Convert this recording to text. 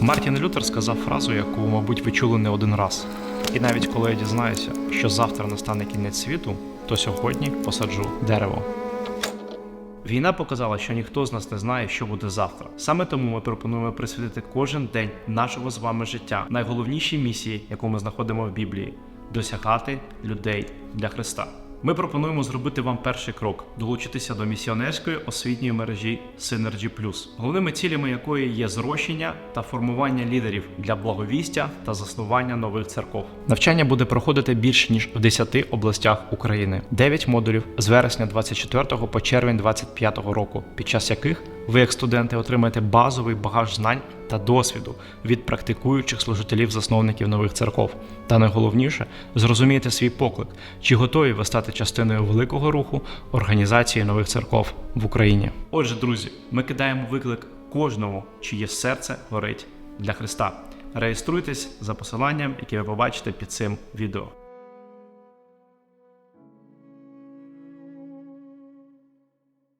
Мартін Лютер сказав фразу, яку, мабуть, ви чули не один раз. І навіть коли я дізнаюся, що завтра настане кінець світу, то сьогодні посаджу дерево. Війна показала, що ніхто з нас не знає, що буде завтра. Саме тому ми пропонуємо присвятити кожен день нашого з вами життя найголовнішій місії, яку ми знаходимо в Біблії досягати людей для Христа. Ми пропонуємо зробити вам перший крок долучитися до місіонерської освітньої мережі Synergy Plus, головними цілями якої є зрощення та формування лідерів для благовістя та заснування нових церков. Навчання буде проходити більш ніж в 10 областях України, 9 модулів з вересня 24 по червень 25 року, під час яких ви, як студенти, отримаєте базовий багаж знань та досвіду від практикуючих служителів-засновників нових церков. Та найголовніше зрозумієте свій поклик, чи готові ви стати частиною великого руху організації нових церков в Україні. Отже, друзі, ми кидаємо виклик кожному, чиє серце горить для Христа. Реєструйтесь за посиланням, яке ви побачите під цим відео.